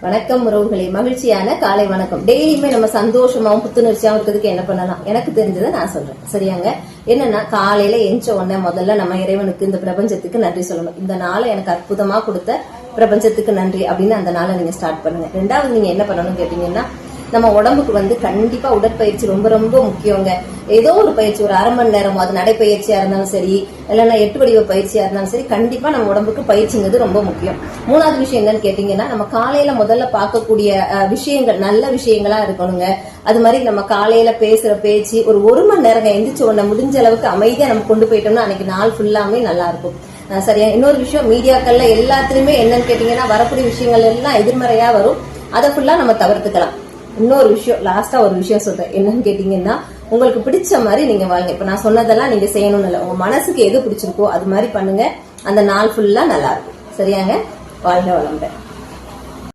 வணக்கம் உறவுகளே. மகிழ்ச்சியான காலை வணக்கம். டெய்லியுமே நம்ம சந்தோஷமாவும் புத்துணர்ச்சியாவும் இருக்கிறதுக்கு என்ன பண்ணலாம்? எனக்கு தெரிஞ்சதை நான் சொல்றேன். சரியாங்க? என்னன்னா காலையில எஞ்ச உடனே முதல்ல நம்ம இறைவனுக்கு இந்த பிரபஞ்சத்துக்கு நன்றி சொல்லணும். இந்த நாளை எனக்கு அற்புதமா கொடுத்த பிரபஞ்சத்துக்கு நன்றி அப்படின்னு அந்த நாளை நீங்க ஸ்டார்ட் பண்ணுங்க. ரெண்டாவது நீங்க என்ன பண்ணணும்னு கேட்டீங்கன்னா நம்ம உடம்புக்கு வந்து கண்டிப்பா உடற்பயிற்சி ரொம்ப ரொம்ப முக்கியங்க. ஏதோ ஒரு பயிற்சி ஒரு அரை மணி நேரம் அது நடைப்பயிற்சியா இருந்தாலும் சரி இல்லைன்னா எட்டு வடிவ பயிற்சியா இருந்தாலும் சரி கண்டிப்பா நம்ம உடம்புக்கு பயிற்சிங்கிறது ரொம்ப முக்கியம். மூணாவது விஷயம் என்னன்னு கேட்டீங்கன்னா நம்ம காலையில முதல்ல பார்க்கக்கூடிய விஷயங்கள் நல்ல விஷயங்களா இருக்கணுங்க. அது மாதிரி நம்ம காலையில பேசுற பேச்சு ஒரு ஒரு மணி நேரம் எந்திரிச்ச உடனே முடிஞ்ச அளவுக்கு அமைதியா நம்ம கொண்டு போயிட்டோம்னா அன்னைக்கு நாள் ஃபுல்லாமே நல்லா இருக்கும் சரியா? இன்னொரு விஷயம் மீடியாக்கள்ல எல்லாத்துலயுமே என்னன்னு கேட்டீங்கன்னா வரக்கூடிய விஷயங்கள் எல்லாம் எதிர்மறையா வரும். அதை ஃபுல்லா நம்ம தவிர்த்துக்கலாம். இன்னொரு விஷயம் லாஸ்டா ஒரு விஷயம் சொல்றேன். என்னன்னு கேட்டீங்கன்னா உங்களுக்கு பிடிச்ச மாதிரி நீங்க வாங்க. இப்ப நான் சொன்னதெல்லாம் நீங்க செய்யணும்னு இல்லை. உங்க மனசுக்கு எது பிடிச்சிருக்கோ அது மாதிரி பண்ணுங்க. அந்த நாள் ஃபுல்லா நல்லா இருக்கும். சரியாங்க? வாழ்க வளம்பேன்